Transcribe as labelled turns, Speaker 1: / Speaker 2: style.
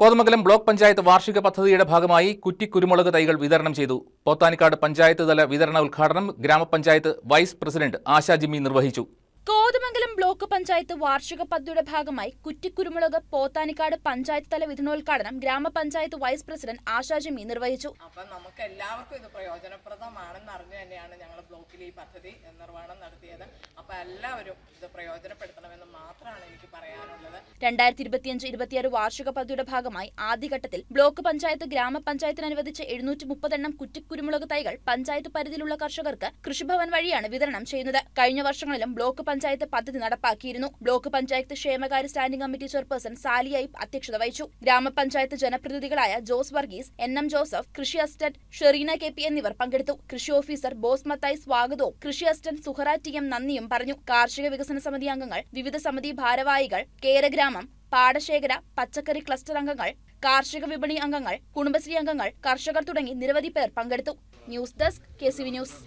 Speaker 1: Kothamangalam block panchayat വാർഷിക പദ്ധതിയുടെ ഭാഗമായി കുറ്റിക്കുരുമുളക് തൈകൾ വിതരണം ചെയ്തു. പോത്താനിക്കാട് പഞ്ചായത്ത് തല വിതരണ ഉദ്ഘാടനം ഗ്രാമപഞ്ചായത്ത് വൈസ് പ്രസിഡന്റ് ആശാ ജിമ്മി നിർവഹിച്ചു.
Speaker 2: കോതമംഗലം ബ്ലോക്ക് പഞ്ചായത്ത് വാർഷിക പദ്ധതിയുടെ ഭാഗമായി കുറ്റിക്കുരുമുളക് പോത്താനിക്കാട് പഞ്ചായത്ത് തല വിതരണോദ്ഘാടനം ഗ്രാമപഞ്ചായത്ത് വൈസ് പ്രസിഡന്റ് ആശാ ജിമ്മി നിർവഹിച്ചു.
Speaker 3: അപ്പം നമുക്ക് എല്ലാവർക്കും ഇത് പ്രയോജനപ്രദമാണെന്ന് അറിഞ്ഞു തന്നെയാണ് ഞങ്ങൾ ബ്ലോക്കിൽ ഈ പദ്ധതി നിർവഹണം നടത്തിയത്. അപ്പം എല്ലാവരും ഇത് പ്രയോജനപ്പെടുത്തണമെന്ന് മാത്രമാണ് എനിക്ക് പറയാനുള്ളത്.
Speaker 2: രണ്ടായിരത്തി ഇരുപത്തിയഞ്ച് ഇരുപത്തിയാറ് വാർഷിക പദ്ധതിയുടെ ഭാഗമായി ആദ്യഘട്ടത്തിൽ ബ്ലോക്ക് പഞ്ചായത്ത് ഗ്രാമപഞ്ചായത്തിന് അനുവദിച്ച എഴുന്നൂറ്റി മുപ്പതെണ്ണം കുറ്റിക്കുരുമുളക് തൈകൾ പഞ്ചായത്ത് പരിധിയിലുള്ള കർഷകർക്ക് കൃഷിഭവൻ വഴിയാണ് വിതരണം ചെയ്യുന്നത്. കഴിഞ്ഞ വർഷങ്ങളിലും ബ്ലോക്ക് പഞ്ചായത്ത് പദ്ധതി നടപ്പാക്കിയിരുന്നു. ബ്ലോക്ക് പഞ്ചായത്ത് ക്ഷേമകാര്യ standing committee chairperson Sali Ayyapp അധ്യക്ഷത വഹിച്ചു. ഗ്രാമപഞ്ചായത്ത് ജനപ്രതിനിധികളായ ജോസ് വർഗീസ് എൻ എം ജോസഫ് കൃഷി അസിസ്റ്റന്റ് ഷെറീന കെ പി എന്നിവർ പങ്കെടുത്തു. കൃഷി ഓഫീസർ ബോസ് മത്തായി സ്വാഗതവും കൃഷി അസിസ്റ്റന്റ് സുഹറ ടി എം നന്ദിയും പറഞ്ഞു. കാർഷിക വികസന സമിതി അംഗങ്ങൾ വിവിധ സമിതി ഭാരവാഹികൾ കേരഗ്രാമം പാടശേഖര പച്ചക്കറി ക്ലസ്റ്റർ അംഗങ്ങൾ കാർഷിക വിപണി അംഗങ്ങൾ കുടുംബശ്രീ അംഗങ്ങൾ കർഷകർ തുടങ്ങി നിരവധി പേർ പങ്കെടുത്തു. News desk K news.